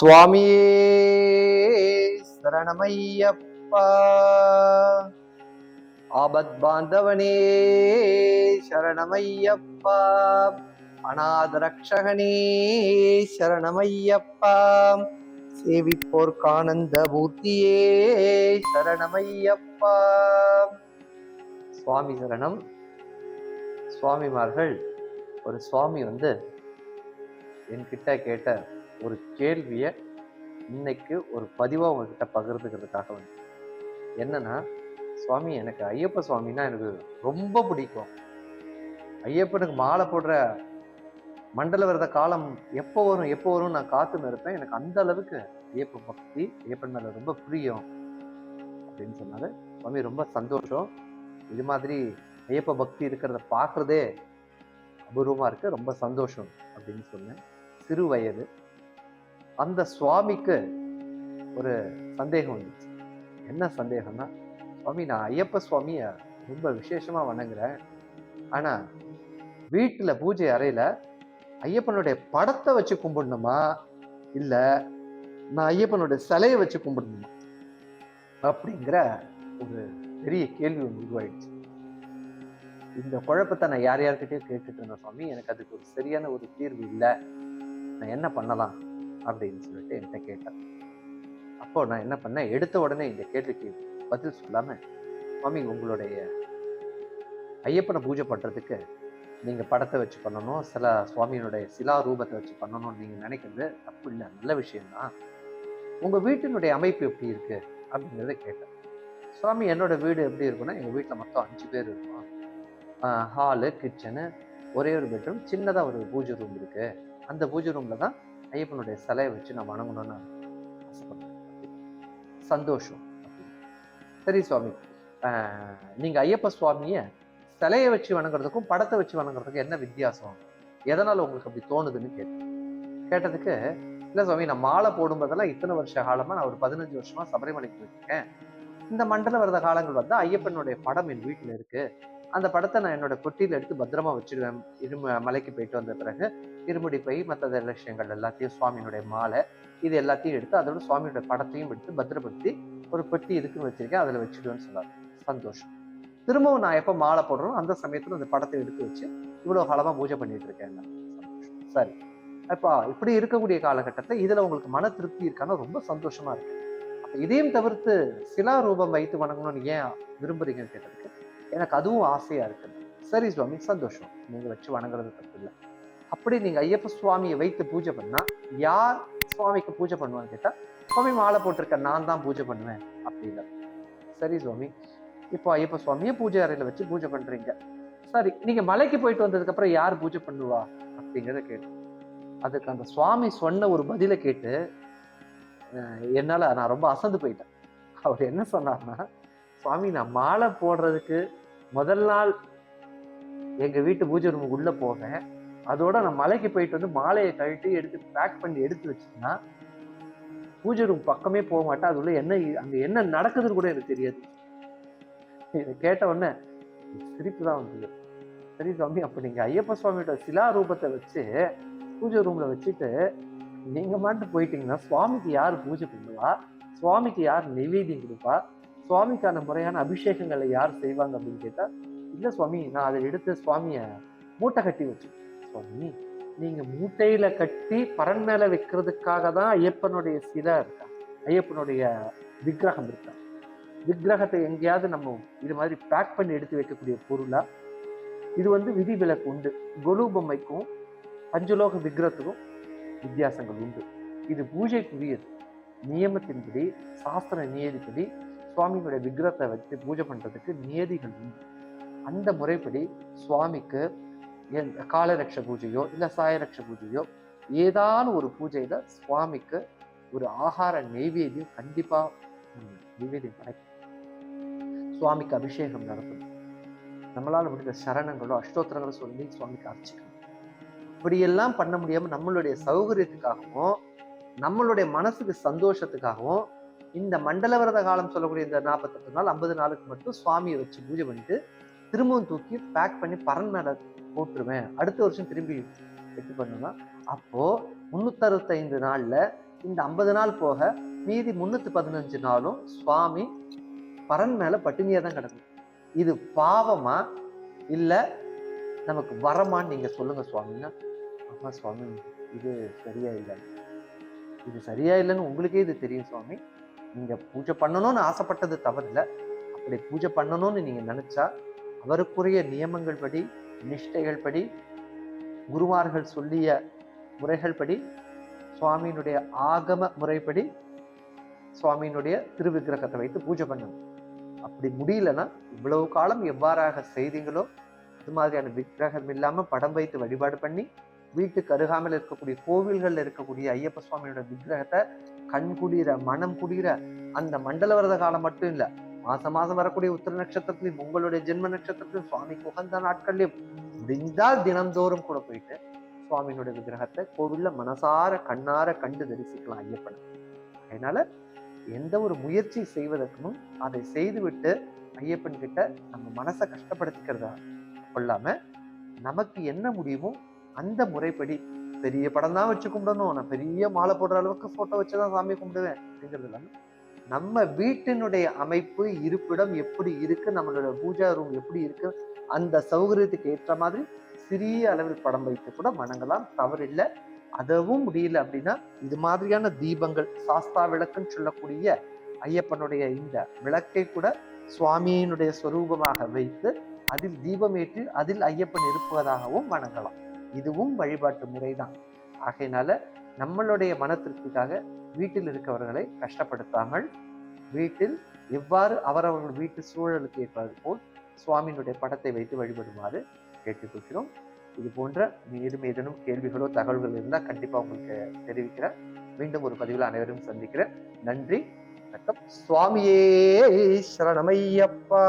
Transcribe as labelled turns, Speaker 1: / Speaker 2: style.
Speaker 1: சுவாமியே சரணமையப்பா. ஆபத் பாந்தவனே சரணமையப்பா. அநாத ரக்ஷகனே சரணமையப்பா. சேவிப்போர்க்கானந்த மூர்த்தியே சரணமையப்பா. சுவாமி சரணம். சுவாமிமார்கள் ஒரு சுவாமி வந்து என்கிட்ட கேட்ட ஒரு கேள்வியை இன்னைக்கு ஒரு பதிவாக உங்ககிட்ட பகிர்ந்துக்கிறதுக்காக வந்து. என்னன்னா சுவாமி எனக்கு ஐயப்ப சுவாமின்னா எனக்கு ரொம்ப பிடிக்கும். ஐயப்பனுக்கு மாலை போடுற மண்டல விரத காலம் எப்போ வரும் எப்போ வரும் நான் காத்துன்னு இருப்பேன் எனக்கு அந்த அளவுக்கு ஐயப்ப பக்தி ஐயப்பன் மேலே ரொம்ப பிரியம் அப்படின்னு சொன்னாரு. சுவாமி ரொம்ப சந்தோஷம். இது மாதிரி ஐயப்ப பக்தி இருக்கிறத பார்க்குறதே அபூர்வமாக இருக்குது ரொம்ப சந்தோஷம் அப்படின்னு சொன்னேன். சிறு வயது. அந்த சுவாமிக்கு ஒரு சந்தேகம் வந்துச்சு. என்ன சந்தேகம்னா சுவாமி நான் ஐயப்ப சுவாமியை ரொம்ப விசேஷமாக வணங்குறேன். ஆனால் வீட்டில் பூஜை அறையில் ஐயப்பனுடைய படத்தை வச்சு கும்பிடணுமா? இல்லை நான் ஐயப்பனுடைய சிலையை வச்சு கும்பிடணுமா? அப்படிங்கிற ஒரு பெரிய கேள்வி ஒன்று உருவாயிடுச்சு. இந்த குழப்பத்தை நான் யார் யார்கிட்டயும் கேட்டுட்டு இருந்தேன் சுவாமி. எனக்கு அதுக்கு ஒரு சரியான ஒரு தீர்வு இல்லை. நான் என்ன பண்ணலாம்? அப்படின்னு சொல்லிட்டு என்கிட்ட கேட்டேன் அப்போ நான் என்ன பண்ணேன்? எடுத்த உடனே இந்த கேள்விக்கு பதில் சொல்லாமல் சுவாமி உங்களுடைய ஐயப்பனை பூஜை பண்ணுறதுக்கு நீங்கள் படத்தை வச்சு பண்ணணும் சில சுவாமியினுடைய சிலா ரூபத்தை வச்சு பண்ணணும்னு நீங்கள் நினைக்கிறது தப்பு இல்லை. நல்ல விஷயம்தான். உங்கள் வீட்டினுடைய அமைப்பு எப்படி இருக்குது அப்படிங்கிறத கேட்டேன் சுவாமி என்னோட வீடு எப்படி இருக்குன்னா எங்கள் வீட்டில் மொத்தம் அஞ்சு பேர் இருக்கும். ஹாலு கிச்சனு ஒரே ஒரு பெட்ரூம் சின்னதாக ஒரு பூஜை ரூம் இருக்குது அந்த பூஜை ரூமில் தான் ஐயப்பனுடைய சிலையை வச்சு நான் வணங்கணும்னு ஆசைப்படுறேன். சந்தோஷம் சரி சுவாமி நீங்கள் நீங்க ஐயப்ப சுவாமியை சிலையை வச்சு வணங்குறதுக்கும் படத்தை வச்சு வணங்குறதுக்கும் என்ன வித்தியாசம்? எதனால உங்களுக்கு அப்படி தோணுதுன்னு கேட்டேன். கேட்டதுக்கு இல்லை சுவாமி நான் மாலை போடும்போதெல்லாம் இத்தனை வருஷ காலமா நான் ஒரு பதினஞ்சு வருஷமா சபரிமலைக்கு போயிருக்கேன் இந்த மண்டல விரத காலங்கள் வந்து ஐயப்பனுடைய படம் என் வீட்டில் இருக்கு. அந்த படத்தை நான் என்னோட பொட்டியில் எடுத்து பத்திரமா வச்சுருவேன். இரும மலைக்கு போயிட்டு வந்த பிறகு இருமுடி பை மற்ற விஷயங்கள் எல்லாத்தையும் சுவாமியினுடைய மாலை இது எல்லாத்தையும் எடுத்து அதோட சுவாமியோட படத்தையும் எடுத்து பத்திரப்படுத்தி ஒரு பெட்டி இதுக்குன்னு வச்சிருக்கேன் அதில் வச்சிடுவேன்னு சொன்னார். சந்தோஷம். திரும்பவும் நான் எப்போ மாலை போடுறோம் அந்த சமயத்தில் அந்த படத்தை எடுத்து வச்சு இவ்வளோ காலமாக பூஜை பண்ணிட்டு இருக்கேன். நான். சந்தோஷம். சரி. அப்பா இப்படி இருக்கக்கூடிய காலகட்டத்தை இதில் உங்களுக்கு மன திருப்தி இருக்கான்னா ரொம்ப சந்தோஷமா இருக்கு. இதையும் தவிர்த்து சிலா ரூபம் வைத்து வணங்கணும்னு ஏன் விரும்புறீங்கன்னு கேட்டிருக்கு எனக்கு அதுவும் ஆசையா இருக்கு. சரி சுவாமி சந்தோஷம். நீங்க வச்சு வணங்குறது தப்பு இல்லை. அப்படி நீங்க ஐயப்ப சுவாமியை வைத்து பூஜை பண்ணா யார் சுவாமிக்கு பூஜை பண்ணுவான்னு கேட்டா சுவாமி மாலை போட்டிருக்க நான் தான் பூஜை பண்ணுவேன் அப்படின்னு. சரி சுவாமி இப்போ ஐயப்ப சுவாமியை பூஜை அறையில வச்சு பூஜை பண்றீங்க. சரி நீங்க மலைக்கு போயிட்டு வந்ததுக்கு அப்புறம் யார் பூஜை பண்ணுவா அப்படிங்கிறத கேட்டு அதுக்கு அந்த சுவாமி சொன்ன ஒரு பதிலை கேட்டு என்னால் என்னால நான் ரொம்ப அசந்து போயிட்டேன். அவர் என்ன சொன்னார்னா சுவாமி நான் மாலை போடுறதுக்கு முதல் நாள் எங்க வீட்டு பூஜை ரூமுக்கு உள்ள போவேன். அதோட நான் மலைக்கு போயிட்டு வந்து மாலையை கழட்டி எடுத்து பேக் பண்ணி எடுத்து வச்சுன்னா பூஜை ரூம் பக்கமே போக மாட்டேன். அது உள்ள என்ன அங்க என்ன நடக்குதுன்னு கூட எனக்கு தெரியாது. இதை கேட்ட உடனே சிரிப்பு தான் வந்தது. சரி சுவாமி அப்ப நீங்க ஐயப்ப சுவாமியோட சிலா ரூபத்தை வச்சு பூஜை ரூம்ல வச்சுட்டு நீங்க மாட்டு போயிட்டீங்கன்னா சுவாமிக்கு யார் பூஜை பண்ணுவா? சுவாமிக்கு யார் நெய்வேத்தியம் கொடுப்பா? சுவாமிக்கான முறையான அபிஷேகங்களை யார் செய்வாங்க அப்படின்னு கேட்டால் இல்லை சுவாமி நான் அதை எடுத்து சுவாமியை மூட்டை கட்டி வச்சு சுவாமி நீங்கள் மூட்டையில் கட்டி பரன் மேலே வைக்கிறதுக்காக தான் ஐயப்பனுடைய சிலை இருக்கா? ஐயப்பனுடைய விக்கிரகம் இருக்கா? விக்கிரகத்தை எங்கேயாவது நம்ம இது மாதிரி பேக் பண்ணி எடுத்து வைக்கக்கூடிய பொருளா? இது வந்து விதி விலக்கு உண்டு. கொலு பொம்மைக்கும் பஞ்சலோக விக்கிரத்துக்கும் வித்தியாசங்கள் உண்டு. இது பூஜைக்குரியது. நியமத்தின்படி சாஸ்திர நியதிப்படி சுவாமியினுடைய விக்கிரத்தை வச்சு பூஜை பண்ணுறதுக்கு நியதிகள் உண்டு. அந்த முறைப்படி சுவாமிக்கு என் காலரக்ஷ பூஜையோ இல்லை சாயரட்ச பூஜையோ ஏதான ஒரு பூஜையில் சுவாமிக்கு ஒரு ஆகார நெய்வேதியம் கண்டிப்பாக நெய்வேதியம் நெய்வேத்தியம் சுவாமிக்கு அபிஷேகம் நடக்கும். நம்மளால் முடிந்த சரணங்களோ அஷ்டோத்திரங்களோ சொல்லி சுவாமிக்கு அர்ச்சிக்கணும். இப்படியெல்லாம் பண்ண முடியாமல் நம்மளுடைய சௌகரியத்துக்காகவும் நம்மளுடைய மனசுக்கு சந்தோஷத்துக்காகவும் இந்த மண்டல விரத காலம் சொல்லக்கூடிய இந்த நாற்பத்தெட்டு நாள் ஐம்பது நாளுக்கு மட்டும் சுவாமியை வச்சு பூஜை பண்ணிட்டு திரும்பவும் தூக்கி பேக் பண்ணி பரன் மேலே போட்டுருவேன். அடுத்த வருஷம் திரும்பி எட்டு பண்ணுவேன் அப்போது முந்நூற்றறுபத்தைந்து நாளில் இந்த ஐம்பது நாள் போக மீதி முந்நூற்றி பதினஞ்சு நாளும் சுவாமி பரன் மேலே பட்டினியாக தான் கிடக்கும். இது பாவமா இல்லை நமக்கு வரமான்னு நீங்கள் சொல்லுங்கள் சுவாமின்னா ஆமா சுவாமி இது சரியா இல்லை. இது சரியா இல்லைன்னு உங்களுக்கே இது தெரியும் சுவாமி. நீங்கள் பூஜை பண்ணணும்னு ஆசைப்பட்டது தவறில்லை. அப்படி பூஜை பண்ணணும்னு நீங்கள் நினச்சா அவருக்குரிய நியமங்கள் படி நிஷ்டைகள் படி குருமார்கள் சொல்லிய முறைகள் படி சுவாமியினுடைய ஆகம முறைப்படி சுவாமியினுடைய திருவிக்கிரகத்தை வைத்து பூஜை பண்ணணும். அப்படி முடியலன்னா இவ்வளவு காலம் எவ்வாறாக செய்தீங்களோ இது மாதிரியான விக்கிரகம் இல்லாமல் படம் வைத்து வழிபாடு பண்ணி வீட்டுக்கு அருகாமல் இருக்கக்கூடிய கோவில்களில் இருக்கக்கூடிய ஐயப்ப சுவாமியோட விக்கிரகத்தை கண் குளிர மனம் குளிர அந்த மண்டல விரத காலம் மட்டும் இல்ல மாசம் மாசம் வரக்கூடிய உத்திர நட்சத்திரத்திலையும் உங்களுடைய ஜென்ம நட்சத்திரத்திலும் சுவாமிக்கு உகந்த நாட்கள்லையும் முடிந்தால் தினந்தோறும் கூட போயிட்டு சுவாமியினுடைய விக்கிரகத்தை கோவில்ல மனசார கண்ணார கண்டு தரிசிக்கலாம் ஐயப்பனை. அதனால எந்த ஒரு முயற்சி செய்வதற்கும் அதை செய்துவிட்டு ஐயப்பன் கிட்ட நம்ம மனசை கஷ்டப்படுத்திக்கிறதா கொள்ளாம நமக்கு என்ன முடியுமோ அந்த முறைப்படி பெரிய படம் தான் வச்சு கும்பிடணும். நான் பெரிய மாலை போடுற அளவுக்கு போட்டோ வச்சுதான் சாமி கும்பிடுவேன் அப்படிங்கிறது இல்லாமல் நம்ம வீட்டினுடைய அமைப்பு இருப்பிடம் எப்படி இருக்கு நம்மளோட பூஜா ரூம் எப்படி இருக்கு அந்த சௌகரியத்துக்கு ஏற்ற மாதிரி சிறிய அளவில் படம் வைத்து கூட வணங்கலாம். தவறில்லை. அதவும் முடியல அப்படின்னா இது மாதிரியான தீபங்கள் சாஸ்தா விளக்குன்னு சொல்லக்கூடிய ஐயப்பனுடைய இந்த விளக்கை கூட சுவாமியினுடைய ஸ்வரூபமாக வைத்து அதில் தீபமேற்றி அதில் ஐயப்பன் இருப்பதாகவும் வணங்கலாம். இதுவும் வழிபாட்டு முறைதான். ஆகையினால நம்மளுடைய மன திருப்திக்காக வீட்டில் இருக்கவர்களை கஷ்டப்படுத்தாமல் வீட்டில் எவ்வாறு அவரவர்கள் வீட்டு சூழலுக்கு ஏற்றது போல் சுவாமியினுடைய படத்தை வைத்து வழிபடுமாறு கேட்டுக்கொள்கிறோம். இது போன்ற மேலும் ஏதேனும் கேள்விகளோ தகவல்கள் இருந்தால் கண்டிப்பாக உங்களுக்கு தெரிவிக்கிறேன். மீண்டும் ஒரு பதிவில் அனைவரும் சந்திக்கிறேன். நன்றி வணக்கம். சுவாமியே சரணமையப்பா.